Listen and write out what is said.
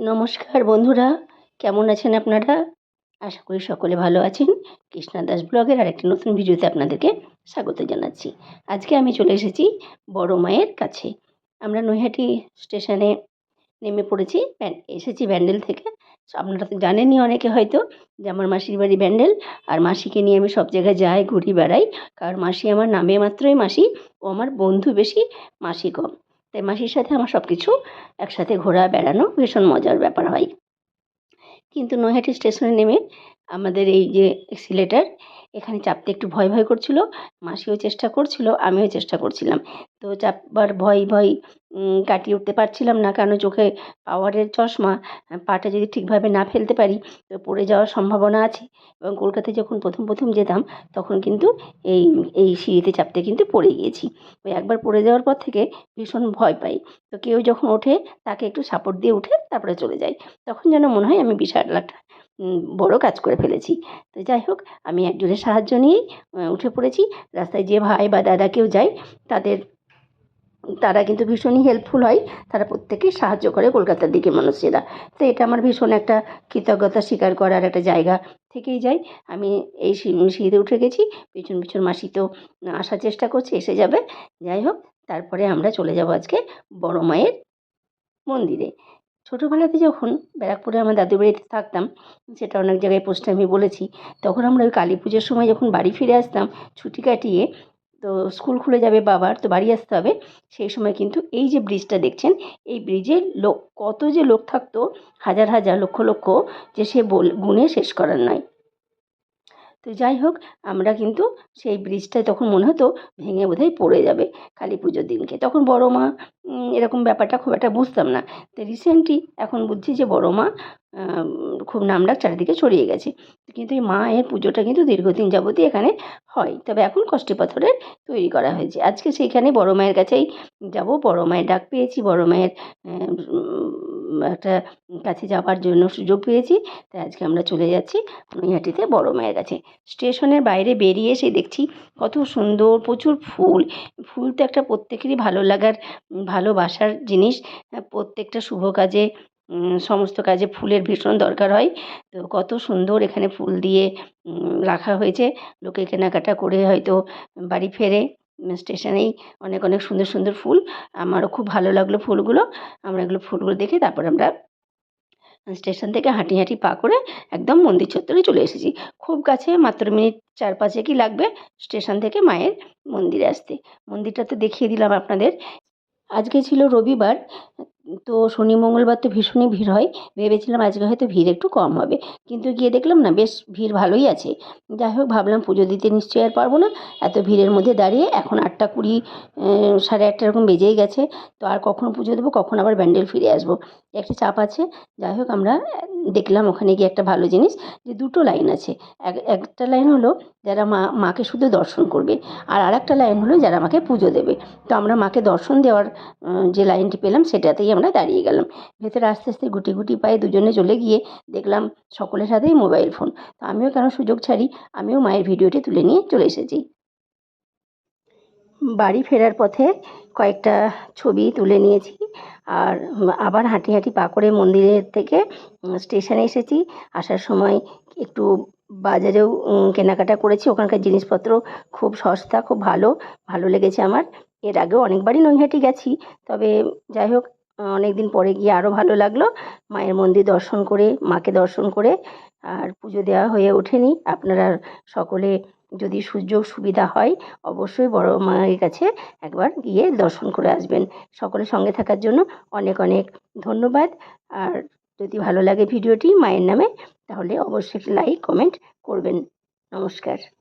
নমস্কার বন্ধুরা, কেমন আছেন আপনারা? আশা করি সকলে ভালো আছেন। কৃষ্ণা দাস ব্লগের আরেকটি নতুন ভিডিওতে আপনাদেরকে স্বাগত জানাচ্ছি। আজকে আমি চলে এসেছি বড় মায়ের কাছে। আমরা নৈহাটি স্টেশনে নেমে পড়েছি। এসেছি ব্যান্ডেল থেকে। আপনারা তো জানেনই অনেকে হয়তো যে আমার মাসির বাড়ি ব্যান্ডেল। আর মাসিকে নিয়ে আমি সব জায়গায় যাই, ঘুরি, বেড়াই। কারণ মাসি আমার নামে মাত্রই মাসি ও আমার বন্ধু বেশি, মাসি কম। তাই মাসির সাথে আমার সব কিছু একসাথে ঘোরা, বেড়ানো ভীষণ মজার ব্যাপার হয়। কিন্তু নৈহাটি স্টেশনে নেমে আমাদের এই যে সিলেটার এখানে চাপতে একটু ভয় ভয় করছিল। মাসিও চেষ্টা করছিল, আমিও চেষ্টা করছিলাম। তো চাপবার ভয় ভয় কাটিয়ে উঠতে পারছিলাম না। কারণ চোখে পাওয়ারের চশমা পাটা যদি ঠিকভাবে না ফেলতে পারি, তো পড়ে যাওয়ার সম্ভাবনা আছে। এবং কলকাতায় যখন প্রথম প্রথম যেতাম, তখন কিন্তু এই এই সিঁড়িতে চাপতে কিন্তু পড়ে গিয়েছি। ওই একবার পড়ে যাওয়ার পর থেকে ভীষণ ভয় পাই। তো কেউ যখন ওঠে, তাকে একটু সাপোর্ট দিয়ে উঠে তারপরে চলে যাই। তখন যেন মনে হয় আমি বিশাল একটা বড় কাজ করে ফেলেছি। তো যাই হোক, আমি একজনের সাহায্য নিয়েই উঠে পড়েছি। রাস্তায় যে ভাই বা দাদা কেউ যায়, তাদের তারা কিন্তু ভীষণই হেল্পফুল হয়। তারা প্রত্যেকেই সাহায্য করে কলকাতার দিকে মানুষেরা তো এটা আমার ভীষণ একটা কৃতজ্ঞতা স্বীকার করার একটা জায়গা থেকেই যাই আমি এই সিঁড়িতে উঠে গেছি, পিছন পিছন মাসি তো আসার চেষ্টা করছে, এসে যাবে। যাই হোক, তারপরে আমরা চলে যাব আজকে বড় মায়ের মন্দিরে। ছোটোবেলাতে যখন ব্যারাকপুরে আমার দাদুর বাড়িতে থাকতাম, সেটা অনেক জায়গায় পোস্টে আমি বলেছি, তখন আমরা ওই কালী পুজোর সময় যখন বাড়ি ফিরে আসতাম, ছুটি কাটিয়ে তো স্কুল খুলে যাবে বাবার, তো বাড়ি আসতে হবে। সেই সময় কিন্তু এই যে ব্রিজটা দেখছেন, এই ব্রিজে লোক, কত যে লোক থাকতো, হাজার হাজার, লক্ষ লক্ষ, যে সে বল, গুণে শেষ করার নয়। তো যাই হোক, আমরা কিন্তু সেই ব্রিজটায় তখন মনে হতো ভেঙে বোধহয় পড়ে যাবে কালী পুজোর দিনকে। তখন বড় মা এরকম ব্যাপারটা খুব একটা বুঝতাম না। তো রিসেন্টলি এখন বুঝছি যে বড় মা খুব নামডাক চারিদিকে ছড়িয়ে গেছে। কিন্তু এই মায়ের পুজোটা কিন্তু দীর্ঘদিন যাবতই এখানে হয়। তবে এখন কষ্টি পাথরের তৈরি করা হয়েছে। আজকে সেইখানে বড় মায়ের কাছেই যাব, বড় মায়ের ডাক পেয়েছি, বড় মায়ের একটা কাছে যাওয়ার জন্য সুযোগ পেয়েছি। তাই আজকে আমরা চলে যাচ্ছি নৈহাটিতে বড় মায়ের কাছে। স্টেশনের বাইরে বেরিয়ে এসে দেখছি কত সুন্দর প্রচুর ফুল। ফুল তো একটা প্রত্যেকেরই ভালো লাগার ভালোবাসার জিনিস। প্রত্যেকটা শুভ কাজে সমস্ত কাজে ফুলের ভীষণ দরকার হয়। তো কত সুন্দর এখানে ফুল দিয়ে রাখা হয়েছে। লোকে কেনাকাটা করে হয়তো বাড়ি ফেরে। স্টেশনেই অনেক অনেক সুন্দর সুন্দর ফুল। আমারও খুব ভালো লাগল ফুলগুলো। আমরা এগুলো ফুলগুলো দেখে তারপর আমরা স্টেশন থেকে হাঁটি হাঁটি পা করে একদম মন্দির চত্বরে চলে এসেছি। খুব কাছে মাত্র মিনিট চার পাঁচেকই লাগবে স্টেশন থেকে মায়ের মন্দিরে আসতে। মন্দিরটা তো দেখিয়ে দিলাম আপনাদের। আজকে ছিল রবিবার তো শনি, মঙ্গলবার তো ভীষণই ভিড় হয়। ভেবেছিলাম আজকে হয়তো ভিড় একটু কম হবে। কিন্তু গিয়ে দেখলাম না, বেশ ভিড় ভালোই আছে। যাই হোক, ভাবলাম পুজো দিতে নিশ্চয়ই আর পারব না। এত ভিড়ের মধ্যে দাঁড়িয়ে এখন আটটা কুড়ি সাড়ে আটটা এরকম বেজেই গেছে। তো আর কখন পুজো দেবো, কখন আবার ব্যান্ডেল ফিরে আসব। একটা চাপ আছে। যাই হোক, আমরা দেখলাম ওখানে গিয়ে একটা ভালো জিনিস যে দুটো লাইন আছে। এক, একটা লাইন হলো, যারা মা, মাকে শুধু দর্শন করবে। আর আরেকটা লাইন হলো, যারা মাকে পুজো দেবে। তো আমরা মাকে দর্শন দেওয়ার যে লাইনটি পেলাম, সেটাতেই আমরা দাঁড়িয়ে গেলাম। ভেতরে আস্তে আস্তে গুটি গুটি পায়ে দুজনে চলে গিয়ে দেখলাম সকলের সাথেই মোবাইল ফোন তো আমিও কেন সুযোগ ছাড়ি? আমিও মায়ের ভিডিওটি তুলে নিয়ে চলে এসেছি। বাড়ি ফেরার পথে কয়েকটা ছবি তুলে নিয়েছি আর আবার হাঁটি হাঁটি পা করে মন্দিরের থেকে স্টেশনে এসেছি। আসার সময় একটু বাজারেও কেনাকাটা করেছি। ওখানকার জিনিসপত্র খুব সস্তা, খুব ভালো ভালো লেগেছে আমার। এর আগেও অনেকবারই নৈহাটি গেছি। তবে যাই হোক অনেক দিন পরে গিয়ে আরও ভালো লাগল। মায়ের মন্দির দর্শন করে, মাকে দর্শন করে আর পুজো দেওয়া হয়ে ওঠেনি। আপনারা সকলে যদি সুযোগ সুবিধা হয়, অবশ্যই বড় মায়ের কাছে একবার গিয়ে দর্শন করে আসবেন। সকলের সঙ্গে থাকার জন্য অনেক অনেক ধন্যবাদ। আর যদি ভালো লাগে ভিডিওটি মায়ের নামে, তাহলে অবশ্যই লাইক, কমেন্ট করবেন। নমস্কার।